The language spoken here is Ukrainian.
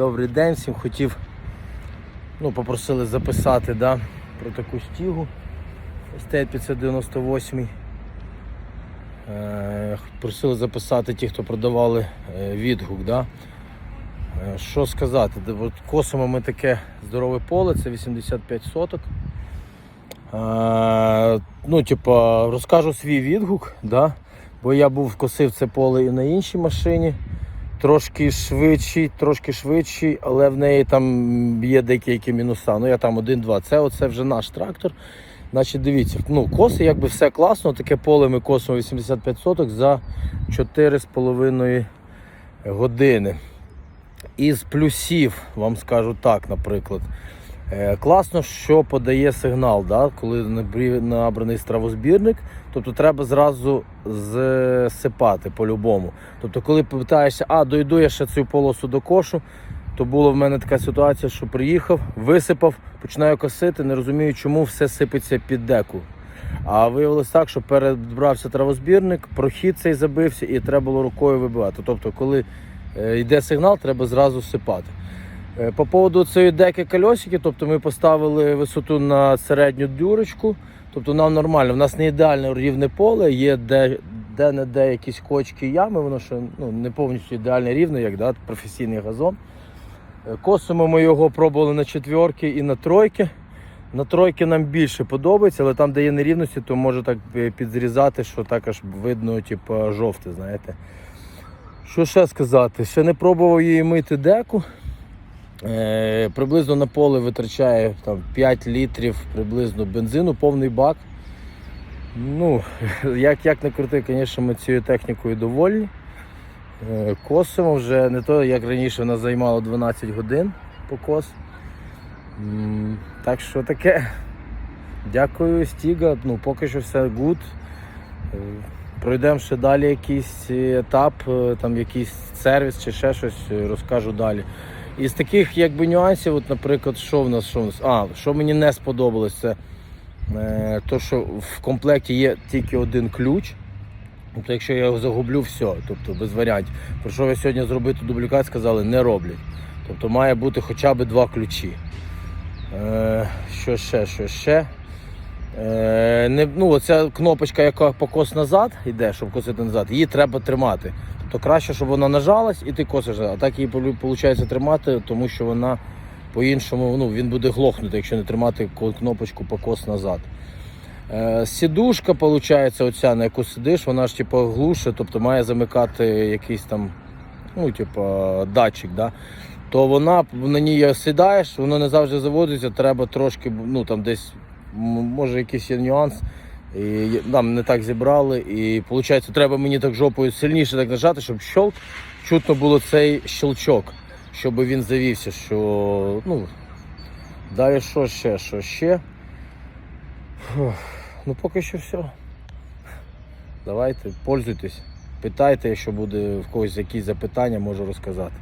Добрий день, всім хотів, ну, попросили записати да, про таку стігу Стейт 598. Е, просили записати ті, хто продавали е, відгук. Да. Е, що сказати? Косимо ми таке здорове поле, це 85 соток. Ну, типа, розкажу свій відгук, да, бо я був косив це поле і на іншій машині трошки швидший, трошки швидший, але в неї там є деякі мінуса. Ну я там один-два. Це оце вже наш трактор. Значить, дивіться, ну, коси, якби все класно, таке поле ми косимо 85 соток за 4,5 години. Із плюсів, вам скажу так, наприклад. Е, Класно, що подає сигнал, да? коли набраний стравозбірник, тобто треба зразу засипати по-любому. Тобто, коли питаєшся, а дойду я ще цю полосу до кошу, то була в мене така ситуація, що приїхав, висипав, починаю косити, не розумію, чому все сипеться під деку. А виявилось так, що перебрався травозбірник, прохід цей забився і треба було рукою вибивати. Тобто, коли е, йде сигнал, треба зразу сипати. Е, По поводу цієї деки кольосики, тобто ми поставили висоту на середню дюрочку, тобто нам нормально. У нас не ідеальне рівне поле, є де, де не де якісь кочки ями, воно ще ну, не повністю ідеальне рівне, як да, професійний газон. Е, Косимо ми його пробували на четверки і на тройки. На тройки нам більше подобається, але там, де є нерівності, то може так е, підзрізати, що так аж видно, типу, жовте, знаєте. Що ще сказати? Ще не пробував її мити деку. Е, приблизно на поле витрачає там, 5 літрів приблизно бензину, повний бак. Ну, як, як не крути, звісно, ми цією технікою довольні. Е, косимо вже не то, як раніше вона займала 12 годин по кос. М, Так що таке. Дякую, Стіга. Ну, поки що все гуд. Е, Пройдемо ще далі якийсь етап, там якийсь сервіс чи ще щось, розкажу далі. Із таких якби нюансів, от, наприклад, що в нас, що в нас? А, що мені не сподобалось, це е, то, що в комплекті є тільки один ключ. Тобто, якщо я його загублю, все, тобто без варіантів. Прийшов я сьогодні зробити дублікат, сказали, не роблять. Тобто має бути хоча б два ключі. Е, що ще, що ще? Е, не, ну, оця кнопочка, яка покос назад йде, щоб косити назад, її треба тримати. Тобто краще, щоб вона нажалась і ти косиш. А так її виходить тримати, тому що вона по-іншому ну, він буде глохнути, якщо не тримати кнопочку покос назад. Е, сідушка, виходить, оця, на яку сидиш, вона ж типу, глуше, тобто має замикати якийсь там ну, типу, датчик. Да? То вона на ній сідаєш, воно не завжди заводиться, треба трошки, ну там десь може якийсь є нюанс. І нам не так зібрали, і виходить, треба мені так жопою сильніше так нажати, щоб щелк, чутно було цей щелчок, щоб він завівся. Що, ну, далі що ще, що ще? Фух, Ну поки що все. Давайте, пользуйтесь, питайте, якщо буде в когось якісь запитання, можу розказати.